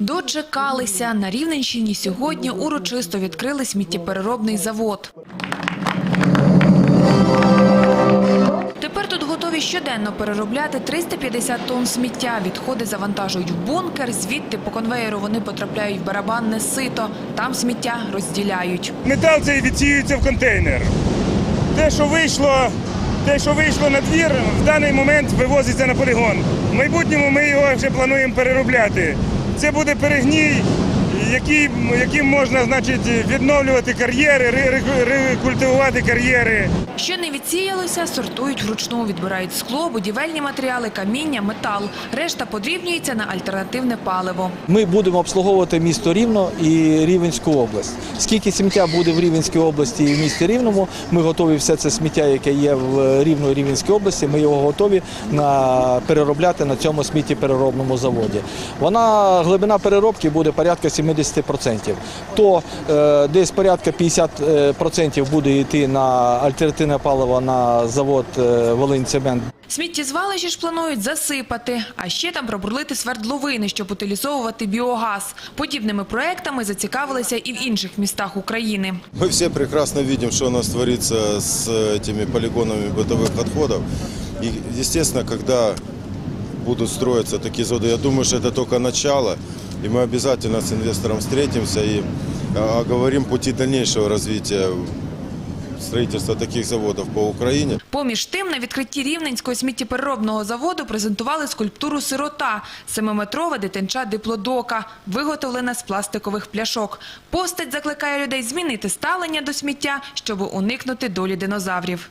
Дочекалися. На Рівненщині сьогодні урочисто відкрили сміттєпереробний завод. Тепер тут готові щоденно переробляти 350 тонн сміття. Відходи завантажують в бункер, звідти по конвеєру вони потрапляють в барабанне сито. Там сміття розділяють. Метал цей відсіюється в контейнер. Те, що вийшло, те, що вийшло на двір, в даний момент вивозиться на полігон. В майбутньому ми його вже плануємо переробляти. Це буде перегній, який, яким можна значить, відновлювати кар'єри, ре- ре- рекультивувати кар'єри. Що не відсіялося, сортують вручну, відбирають скло, будівельні матеріали, каміння, метал. Решта подрібнюється на альтернативне паливо. Ми будемо обслуговувати місто Рівно і Рівенську область. Скільки сміття буде в Рівненській області і в місті Рівному, ми готові все це сміття, яке є в Рівно і Рівненській області, ми його готові на переробляти на цьому сміттєпереробному заводі. Вона глибина переробки буде порядка 70%. То е, десь порядка 50% буде йти на альтернативне паливо на завод е, Волинь-Цемент. Сміттєзвалище ж планують засипати, а ще там пробурлити свердловини, щоб утилізовувати біогаз. Подібними проектами зацікавилися і в інших містах України. Мы все прекрасно видим, что у нас творится с этими полигонами бытовых отходов. И, естественно, когда будут строиться такие заводы, я думаю, что это только начало. И мы обязательно с инвестором встретимся и оговорим пути дальнейшего развития строительства таких заводов по Украине. Поміж тим, на відкритті Рівненського сміттєпереробного заводу презентували скульптуру «Сирота» – семиметрова дитинча диплодока, виготовлена з пластикових пляшок. Постать закликає людей змінити ставлення до сміття, щоб уникнути долі динозаврів.